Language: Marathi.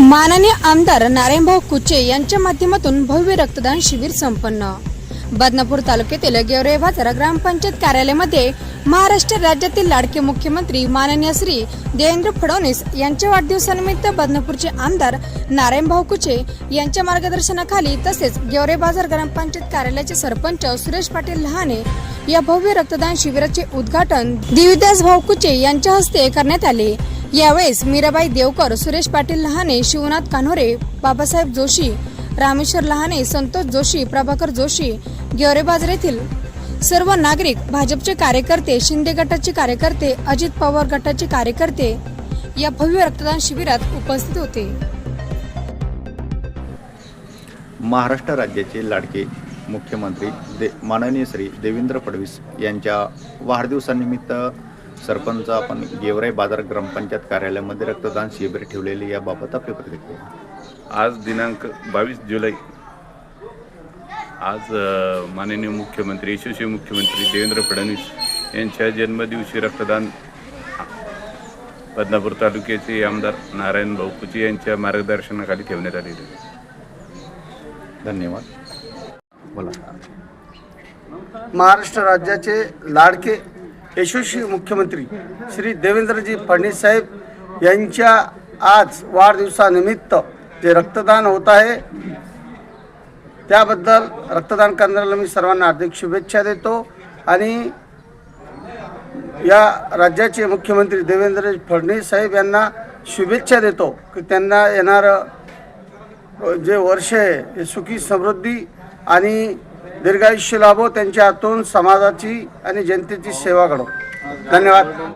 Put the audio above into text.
माननीय आमदार नारायणभाऊ कुचे यांच्या माध्यमातून भव्य रक्तदान शिबिर संपन्न. बदनापूर तालुक्यातील गेवरे बाजार ग्रामपंचायत कार्यालयामध्ये महाराष्ट्र राज्यातील लाडके मुख्यमंत्री माननीय श्री देवेंद्र फडणवीस यांच्या वाढदिवसानिमित्त बदनापूरचे आमदार नारायणभाऊ कुचे यांच्या मार्गदर्शनाखाली तसेच गेवरे बाजार ग्रामपंचायत कार्यालयाचे सरपंच सुरेश पाटील लहाने या भव्य रक्तदान शिबिराचे उद्घाटन दिव्यदास भाऊ कुचे यांच्या हस्ते करण्यात आले. यावेळेस मीराबाई देवकर सुरेश पाटील लहाने शिवनाथ कान्होरे बाबासाहेब जोशी रामेश्वर लहाने संतोष जोशी प्रभाकर जोशी गेवरेबाजार येथील सर्व नागरिक भाजपचे कार्यकर्ते शिंदे गटाचे कार्यकर्ते अजित पवार गटाचे कार्यकर्ते या भव्य रक्तदान शिबिरात उपस्थित होते. महाराष्ट्र राज्याचे लाडके मुख्यमंत्री दे माननीय श्री देवेंद्र फडणवीस यांच्या वाढदिवसानिमित्त सरपंच आपण गेवराई बाजार ग्रामपंचायत कार्यालयामध्ये रक्तदान शिबिर ठेवलेले याबाबत आपली प्रतिक्रिया. आज दिनांक बावीस जुलै. आज माननीय मुख्यमंत्री यशस्वी मुख्यमंत्री देवेंद्र फडणवीस यांच्या जन्मदिवशी रक्तदान बदनापूर तालुक्याचे आमदार नारायण भाऊ कुचे यांच्या मार्गदर्शनाखाली ठेवण्यात आलेले. धन्यवाद. बोला. महाराष्ट्र राज्याचे लाडके यशस्वी मुख्यमंत्री श्री देवेंद्रजी फडणवीस साहेब यांच्या आज वाढदिवसानिमित्त जे रक्तदान होत आहे त्याबद्दल रक्तदान करणाऱ्याला मी सर्वांना हार्दिक शुभेच्छा देतो आणि या राज्याचे मुख्यमंत्री देवेंद्र फडणवीस साहेब यांना शुभेच्छा देतो की त्यांना येणारं जे वर्ष आहे हे सुखी समृद्धी आणि दीर्घायुष्य लाभो त्यांच्या हातून समाजाची आणि जनतेची सेवा घडो. धन्यवाद.